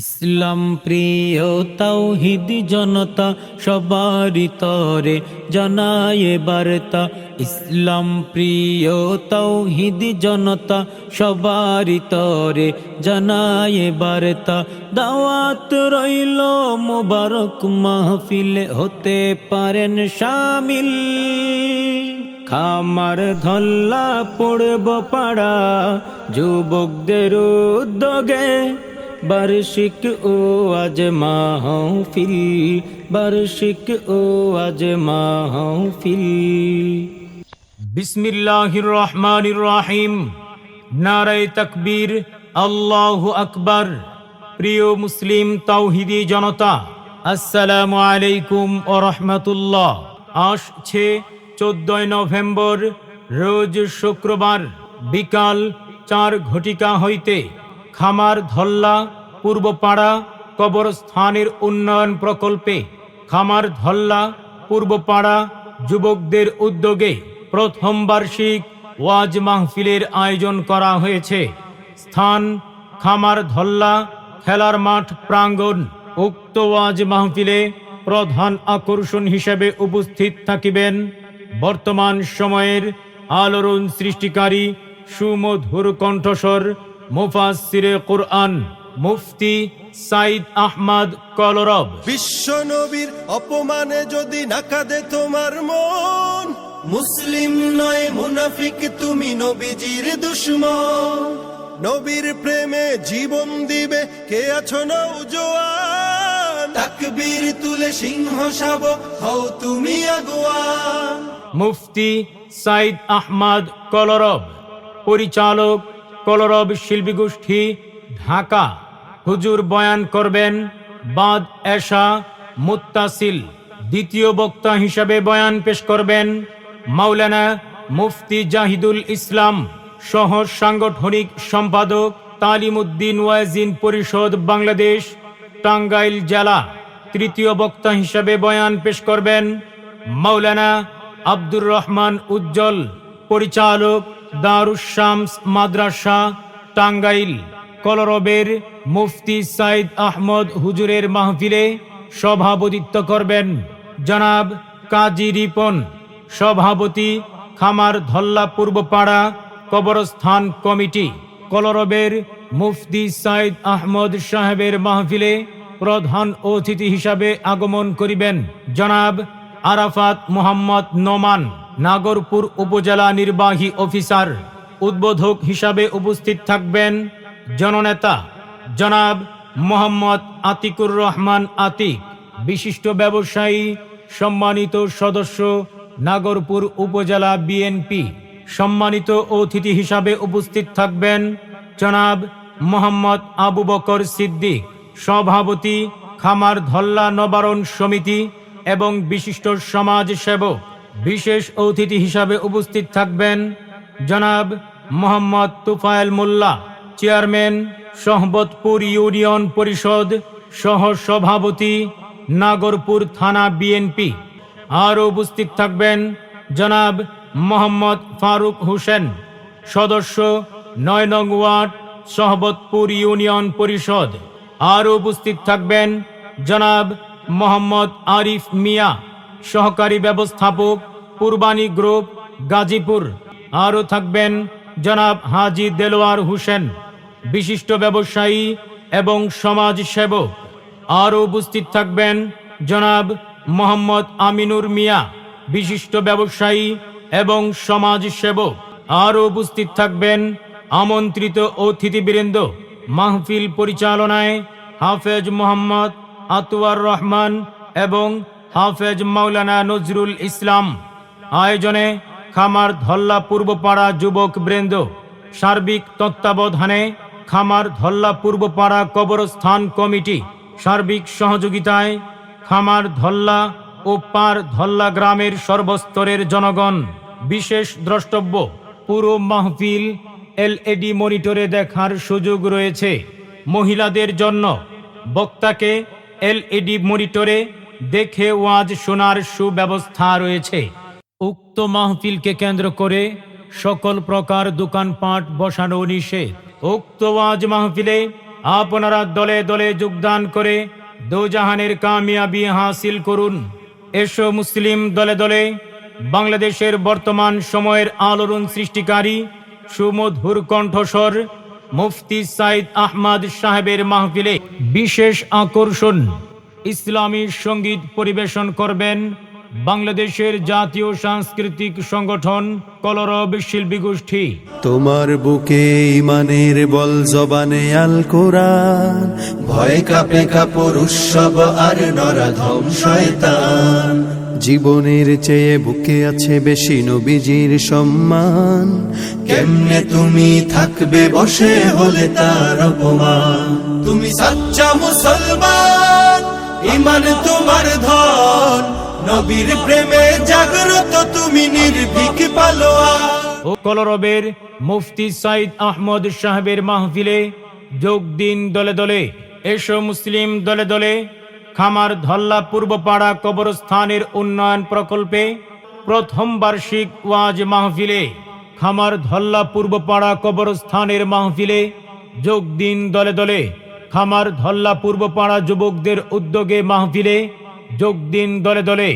ইসলাম প্রিয় তাওহিদ জনতা সবারই তরে জানায় বার্তা। ইসলাম প্রিয় তাওহিদ জনতা সবারই তরে জানায় বার্তা। দাওয়াত রইল মোবারক মাহফিলে হতে পারেন শামিল। খামার ধল্লা পড়ব পাড়া, যুবকদের উদ্যোগে বার্ষিক ও আজ মাহফিল, বার্ষিক ও আজ মাহফিল। বিসমিল্লাহির রহমানির রহিম। নারায় তকবীর, আল্লাহু আকবার। প্রিয় মুসলিম তাওহিদি জনতা, আসসালামু আলাইকুম ও রহমতুল্লাহ। আসছে চোদ্দই নভেম্বর, রোজ শুক্রবার, বিকাল চার ঘটিকা হইতে। খামার, ধল্লা, পূর্বপাড়া, কবরস্থানের উন্নয়ন প্রকল্পে খামার, ধল্লা, পূর্বপাড়া যুবকদের উদ্যোগে প্রথম বার্ষিক ওয়াজ মাহফিলের আয়োজন করা হয়েছে। স্থান, খামার, ধল্লা, খেলার মাঠ, প্রাঙ্গণ উক্ত ওয়াজ মাহফিলে প্রধান আকর্ষণ হিসেবে উপস্থিত থাকিবেন। বর্তমান সময়ের আলোড়ন সৃষ্টিকারী সুমধুর কণ্ঠস্বর মুফাসসিরে কোরআন মুফতি সাইদ আহমদ কলরব। বিশ্ব নবীর অপমানে যদি না কাঁদে তোমার মন মুসলিম নয় মুনাফিক তুমি নবীজির দুশ্মন। নবীর প্রেমে জীবন দিবে কে আছো নৌজোয়ান তাকবীর তুলে সিংহ শাবক হও তুমি আগুয়ান। মুফতি সাইদ আহমদ কলরব। পরিচালক কলরব শিল্পী গোষ্ঠী ঢাকা। হুজুর বয়ান করবেন বাদ এশা মুত্তাসিল। দ্বিতীয় বক্তা হিসাবে বয়ান পেশ করবেন মাওলানা মুফতি জাহিদুল ইসলাম, সহ সাংগঠনিক সম্পাদক তালিমুদ্দিন ওয়াজিন পরিষদ বাংলাদেশ, টাঙ্গাইল জেলা। তৃতীয় বক্তা হিসাবে বয়ান পেশ করবেন মাওলানা আব্দুর রহমান উজ্জ্বল, পরিচালক দারুশামস মাদ্রাসা, টাঙ্গাইল, কলরবের মুফতি সাইদ আহমদ হুজুরের মাহফিলে সভাপতিত্ব করবেন জনাব কাজী রিপন, সভাপতি খামার ধল্লা পূর্বপাড়া কবরস্থান কমিটি, কলরবের মুফতি সাইদ আহমদ সাহেবের মাহফিলে প্রধান অতিথি হিসাবে আগমন করিবেন জনাব আরাফাত মোহাম্মদ নোমান। নাগরপুর উপজেলা নির্বাহী অফিসার উদ্বোধক হিসাবে উপস্থিত থাকবেন জননেতা জনাব মোহাম্মদ আতিকুর রহমান আতিক, বিশিষ্ট ব্যবসায়ী, সম্মানিত সদস্য, নাগরপুর উপজেলা বিএনপি। সম্মানিত অতিথি হিসাবে উপস্থিত থাকবেন জনাব মোহাম্মদ আবু বকর সিদ্দিক, সভাপতি খামার ধল্লা নবারণ সমিতি এবং বিশিষ্ট সমাজ সেবক বিশেষ অতিথি হিসাবে উপস্থিত থাকবেন জনাব মোহাম্মদ তুফায়েল মোল্লা, চেয়ারম্যান সহবতপুর ইউনিয়ন পরিষদ সহ সভাপতি নাগরপুর থানা বিএনপি। আরও উপস্থিত থাকবেন জনাব মোহাম্মদ ফারুক হোসেন, সদস্য নয় নং ওয়ার্ড সহবতপুর ইউনিয়ন পরিষদ। আরও উপস্থিত থাকবেন জনাব মোহাম্মদ আরিফ মিয়া, সহকারী ব্যবস্থাপক কুরবানি গ্রুপ, গাজীপুর। আরও থাকবেন জনাব হাজি দেলোয়ার হোসেন, বিশিষ্ট ব্যবসায়ী এবং সমাজ সেবক আরও উপস্থিত থাকবেন জনাব মোহাম্মদ আমিনুর মিয়া, বিশিষ্ট ব্যবসায়ী এবং সমাজ সেবক আরও উপস্থিত থাকবেন আমন্ত্রিত অতিথিবৃন্দ, মাহফিল পরিচালনায় হাফেজ মোহাম্মদ আতোয়ার রহমান এবং হাফেজ মাওলানা নজরুল ইসলাম। আয়োজনে খামার ধল্লা পূর্বপাড়া যুবক বৃন্দ সার্বিক তত্ত্বাবধানে খামার ধল্লা পূর্বপাড়া কবরস্থান কমিটি সার্বিক সহযোগিতায় খামার ধল্লা ও পার ধল্লা গ্রামের সর্বস্তরের জনগণ, বিশেষ দ্রষ্টব্য পুরো মাহফিল এলইডি মনিটরে দেখার সুযোগ রয়েছে। মহিলাদের জন্য বক্তাকে এলইডি মনিটরে দেখে ওয়াজ শোনার সুব্যবস্থা রয়েছে। উক্ত মাহফিলকে কেন্দ্র করে সকল প্রকার দোকানপাট বসানো নিষেধ। উক্ত ওয়াজ মাহফিলে আপনারা দলে দলে যোগদান করে দোজাহানের কামিয়াবি হাসিল করুন। এসো মুসলিম দলে দলে বাংলাদেশের বর্তমান সময়ের আলোড়ন সৃষ্টিকারী সুমধুর কণ্ঠস্বর মুফতি সাইদ আহমদ সাহেবের মাহফিলে বিশেষ আকর্ষণ। ইসলামী সংগীত পরিবেশন করবেন বাংলাদেশের জাতীয় সাংস্কৃতিক সংগঠন কলরব শিল্পী গোষ্ঠী তোমার বুকে ইমানের বল জবানে আল কোরআন, ভয় কাপে কাপড় উৎসব আর নরাধম শয়তান। জীবনের চেয়ে বুকে আছে বেশি নবীজির সম্মান, কেমনে তুমি থাকবে বসে হলে তার অপমান। তুমি সাচ্চা মুসলমান, ইমান তোমার ধন নবীর প্রেমে জাগ্রত তুমি নির্ভীক পালোয়া কলরবের মুফতি সাইদ আহমদ সাহেবের মাহফিলে যোগ দিন দলে দলে। এসো মুসলিম দলে দলে। খামার ধল্লা পূর্বপাড়া কবরস্থানের উন্নয়ন প্রকল্পে প্রথম বার্ষিক ওয়াজ মাহফিলে, খামার ধল্লা পূর্বপাড়া কবরস্থানের মাহফিলে যোগ দিন দলে দলে। খামার ধল্লা পূর্বপাড়া যুবকদের উদ্যোগে মাহফিলে যোগ দিন দলে দলে।